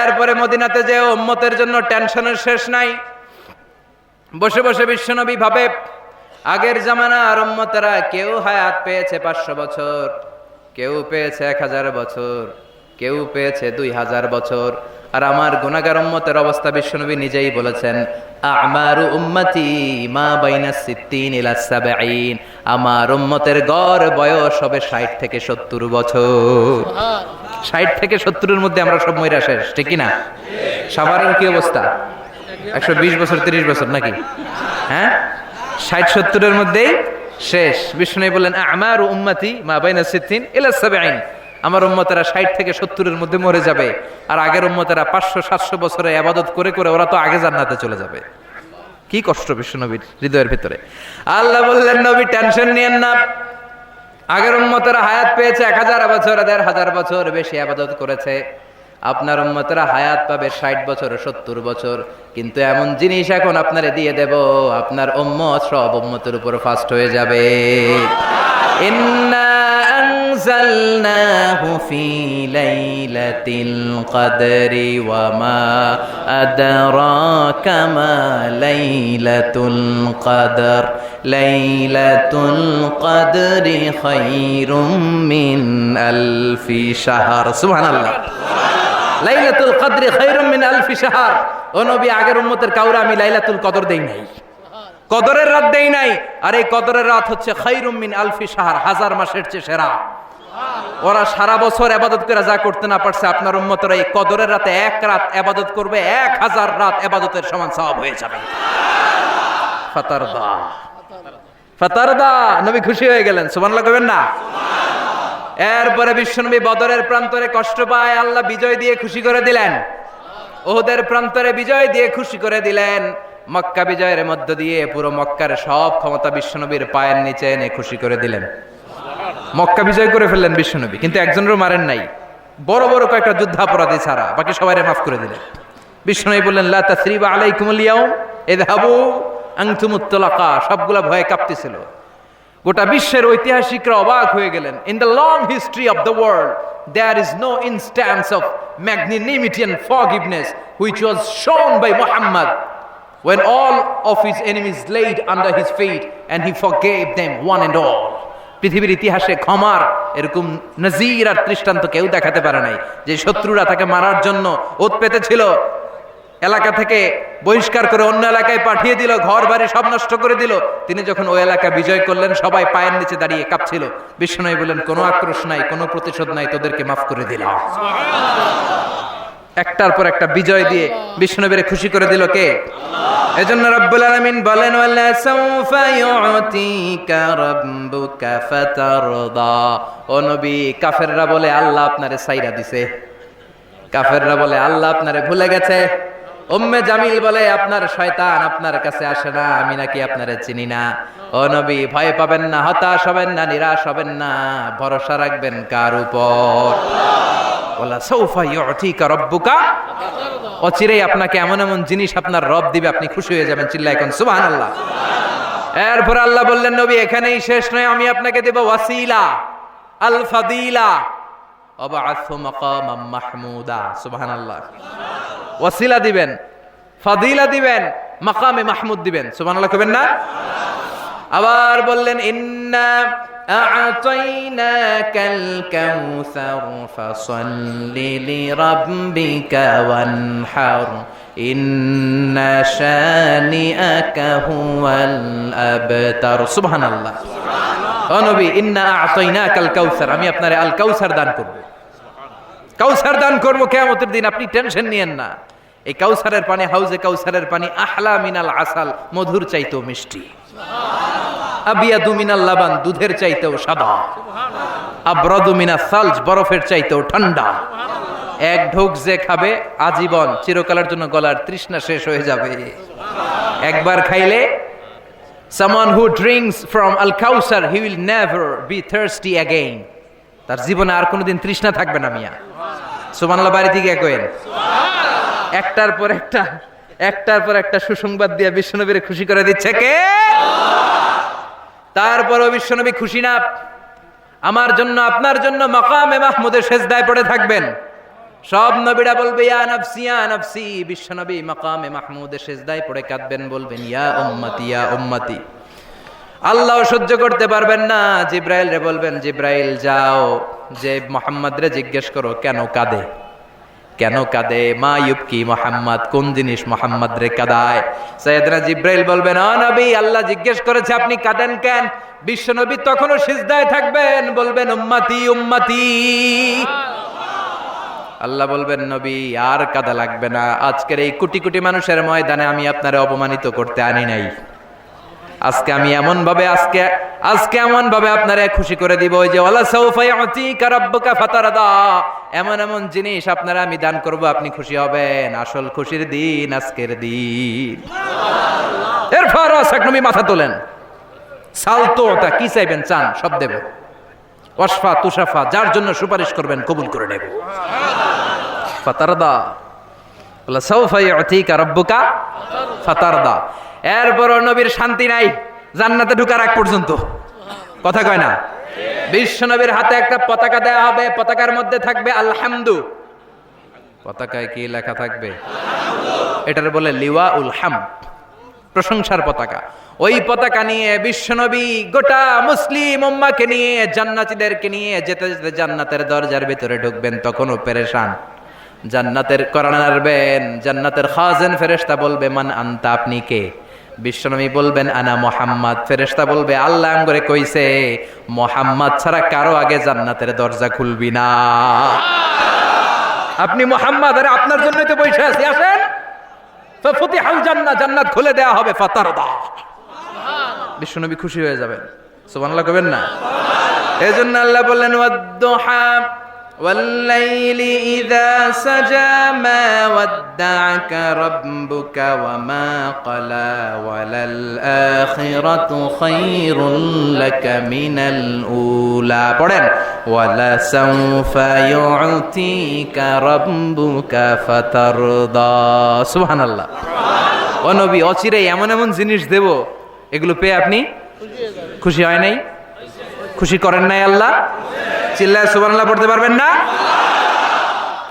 এরপরে মদিনাতে যে উম্মতের জন্য টেনশনের শেষ নাই। বসে বসে বিশ্বনবী ভাবে, আগের জামানার উম্মতেরা কেউ হায়াত পেয়েছে পাঁচশো বছর, কেউ পেয়েছে এক হাজার বছর, কেউ পেয়েছে দুই হাজার বছর। আর আমার গুণাগার উম্মতের অবস্থা বিশ্বনবী নিজেই বলেছেন, আমার উম্মতি মা বাইনা সিদ্দিন আমার উম্মতের গড় বয়স হবে ষাট থেকে সত্তর বছর। ষাট থেকে সত্তরের মধ্যে আমরা সব মহিলা শেষ, ঠিক না সাভারের কি অবস্থা? একশো বিশ বছর, তিরিশ বছর নাকি? হ্যাঁ? ষাট, সত্তরের মধ্যেই শেষ। বিষ্ণু বললেন, আমার উম্মতি মা বাইনা সিদ্দিন ইলা আইন আমার উম্মতেরা ষাট থেকে সত্তরের মধ্যে মরে যাবে, আর আগের উম্মতেরা পাঁচশো, সাতশো বছরে আবাদত করে করে ওরা তো আগে জান্নাতে চলে যাবে। কি কষ্ট বিশ্ব নবীর হৃদয়ের ভিতরে। আল্লাহ বললেন, নবী টেনশন নিয়েন না। আগের উন্মতরা হায়াত পেয়েছে এক হাজার বছর, দেড় হাজার বছর বেশি আবাদত করেছে। আপনার উন্মতরা হায়াত পাবে ষাট বছর, সত্তর বছর। কিন্তু এমন জিনিস এখন আপনারে দিয়ে দেব, আপনার উম্মত সব উম্মতের উপর ফাস্ট হয়ে যাবে। ইন্না أنزلناه في ليلة القدر وما أدراك ما ليلة القدر ليلة القدر خير من ألف شهر سبحان الله লাইলাতুল কদরে খায়রুম মিন আলফি শাহর ও নবী আগের উম্মতের কাউরে আমি লাইলাতুল কদর দেই নাই কদরের রাত দেই নাই আর এই কদরের রাত হচ্ছে খায়রুম মিন আলফি শাহর হাজার মাসের চেয়ে সেরা ওরা সারা বছর আবাদত করে যা করতে না পারছে, আপনার উম্মতরা এই কদরের রাতে এক রাত আবাদত করবে, এক হাজার রাত আবাদতের সমান সওয়াব হয়ে যাবে। ফাতারদা। নবী খুশি হয়ে গেলেন না? এরপরে বিশ্বনবী বদরের প্রান্তরে কষ্ট পায়, আল্লাহ বিজয় দিয়ে খুশি করে দিলেন। ওদের প্রান্তরে বিজয় দিয়ে খুশি করে দিলেন। মক্কা বিজয়ের মধ্য দিয়ে পুরো মক্কার সব ক্ষমতা বিশ্বনবীর পায়ের নিচে এনে খুশি করে দিলেন। মক্কা বিজয় করে ফেললেন বিশ্বনবী, কিন্তু একজনেরও মারেন নাই। বড় বড় কয়েকটা যুদ্ধাপরাধী ছাড়া, বাকি সবাই মাফ করে দিলেন। বিশ্বনবী বললেন, লা তাসরিবা আলাইকুমুল ইয়াউম, ইযহাবু আনতুমুত তালাকা সবগুলা ভয়ে কাঁপতেছিল। গোটা বিশ্বের ঐতিহাসিকরা অবাক হয়ে গেলেন। In the long history of the world there is no instance of magnanimity and forgiveness which was shown by Mohammad when all of his enemies laid under his feet and he forgave them one and all. পৃথিবীর ইতিহাসে ক্ষমার এরকম নজির আর দৃষ্টান্ত কেউ দেখাতে পারে নাই। যে শত্রুরা তাকে মারার জন্য ওত পেতেছিল, এলাকা থেকে বহিষ্কার করে অন্য এলাকায় পাঠিয়ে দিল, ঘর, বাড়ি সব নষ্ট করে দিল। তিনি যখন ওই এলাকা বিজয় করলেন, সবাই পায়ের নিচে দাঁড়িয়ে কাঁপছিল। বিষ্ণু বললেন, কোনো আক্রোশ নাই, কোনো প্রতিশোধ নাই, তোদেরকে মাফ করে দিলাম। একটার পর একটা বিজয় দিয়ে বিষ্ণুবীরে খুশি করে দিল কে? এজন্য রব্বুল আলামিন বলেন ওয়ালা সাউফা ইউতিকা রাব্বুকা ফাতারদা। ও নবী কাফেররা বলে আল্লাহ আপনারে সাইরা দিছে। কাফেররা বলে আল্লাহ আপনারে ভুলে গেছে। উম্মে জামিল বলে আপনার শয়তান আপনার কাছে আসে না আমি নাকি আপনারে চিনি না। ও নবী ভয় পাবেন না হতাশ হবেন না নিরাশ হবেন না ভরসা রাখবেন কার উপর? সৌফা অচিরেই আপনাকে এমন এমন জিনিস আপনার রব দিবে, আপনি খুশি হয়ে যাবেন চিল্লা এখন সুবহানাল্লাহ। এরপর আল্লাহ বললেন, নবী, এখানেই শেষ নয়, আমি আপনাকে দেব ওয়াসিলা আল ফাদিলা মাহমুদা ওয়াসিলা দিবেন, ফাদিলা দিবেন, মাকামে মাহমুদ দিবেন না? আবার বললেন أعطيناك الكوثر فصل لربك وانحر إن شانئك هو الأبتر سبحان الله ও নবী ইন্না আতাইনাকা আল কাউসার আমি আপনারে আল কাউসার দান করব কাউসার দান করব কিয়ামতের দিন আপনি টেনশন নিয়েন না এই কাউসারের পানি হাউজে কাউসারের পানি আহলা মিনাল আসাল মধুর চাইতেও মিষ্টি আবিয়াদু মিনাল লাবান, দুধের চাইতেও সাদা। আব্রাদু মিনা সালজ, বরফের চাইতেও ঠান্ডা। এক ঢোক যে খাবে, আজীবন চিরকালের জন্য গলার তৃষ্ণা শেষ হয়ে যাবে। একবার খাইলে, someone who drinks from al kausar he will never be thirsty again তার জীবনে আর কোনোদিন তৃষ্ণা থাকবে না মিয়া। সুবহানাল্লাহ বাড়ি থেকে কইন একটার পর একটা, একটার পর একটা সুসংবাদ দিয়ে বিশ্বনবীরে খুশি করে দিচ্ছে কে? তারপরও বিশ্বনবী খুশি না। আমার জন্য, আপনার জন্য মাকামে মাহমুদের সেজদায় পড়ে থাকবেন। সব নবীরা বলবে, ইয়া নফসি ইয়া নফসি। বিশ্বনবী মাকামে মাহমুদে সেজদায় পড়ে কাঁদবেন, বলবেন, ইয়া উম্মতি ইয়া উম্মতি। আল্লাহ সহ্য করতে পারবেন না। জিব্রাইল রে বলবেন, জিব্রাইল, যাও। যে মোহাম্মদ রে জিজ্ঞেস করো, কেন কাঁদে? কেন কাঁদে? মা ইউবকি মোহাম্মদ? কোন জিনিস মোহাম্মদ রে কাদায়? সৈয়দনা জিব্রাইল বলবেন ও নবী, আল্লাহ জিজ্ঞেস করেছে, আপনি কাঁদেন কেন? বিশ্ব নবী তখনও সিজদায় থাকবেন। বলবেন, উম্মতি উম্মতি। আল্লাহ বলবেন, নবী, আর কাদা লাগবে না। আজকের এই কোটি কোটি মানুষের ময়দানে আমি আপনারে অপমানিত করতে আনি নাই। আজকে আমি এমন ভাবে আজকে আজকে এমন ভাবে আপনারে খুশি করে দিব, ওই যে, ওয়ালা সাউফা ইউতিকা রাব্বুকা ফাতারদা। এমন এমন জিনিস আপনারা আমি দান করব, আপনি খুশি হবেন। আসল খুশির দিন, আজকের দিন। এরপর নবী মাথা তোলেন। সালতোটা কি চাইবেন? চান, সব দেব ওয়াসফা তুষাফা যার জন্য সুপারিশ করবেন, কবুল করে নেব ফাতারদা। বলে, সাউফা ইউতিকা রাব্বুকা ফাতারদা। এরপর নবীর শান্তি নাই, জান্নাতে ঢুকার আগ পর্যন্ত। কথা কয় না? বিশ্ব নবীর হাতে একটা পতাকা দেয়া হবে, পতাকার মধ্যে থাকবে আলহামদু। পতাকায় কি লেখা থাকবে? এটার বলে লিওয়া উল হাম প্রশংসার পতাকা। ওই পতাকা নিয়ে বিশ্বনবী গোটা মুসলিম উম্মাকে নিয়ে, জান্নাতীদেরকে নিয়ে যেতে যেতে জান্নাতের দরজার ভিতরে ঢুকবেন, তখনও পেরেশান। জান্নাতের আনবেন জান্নাতের খাজেন ফেরেশতা বলবে, মান আনতা, আপনি কে? বিশ্বনবী বলবেন আনা মোহাম্মদ। ফেরেশতা বলবে আল্লাহ আম করে কইছে মোহাম্মদ ছাড়া কারও আগে জান্নাতের দরজা খুলবি না। আপনি মোহাম্মদ আরে আপনার জন্যই তো বসে আছি আসেন। ফতিহাল জান্নাত জান্নাত খুলে দেয়া হবে ফাতারদা। বিশ্বনবী খুশি হয়ে যাবেন। সুবহানাল্লাহ কবেন না? এজন্য আল্লাহ বললেন ওয়াদ্দুহা والليل إذا سجى ما ودعك ربك وما قلى وللآخرة خير لك من الأولى পড়েন ولسوف يعطيك ربك فترضى সুবহান আল্লাহ ও নবী অচিরে এমন এমন জিনিস দেব এগুলো পেয়ে আপনি খুশি হয় নাই খুশি করেন নাই আল্লাহ চিল্লায় সুবহানাল্লাহ পড়তে পারবেন না?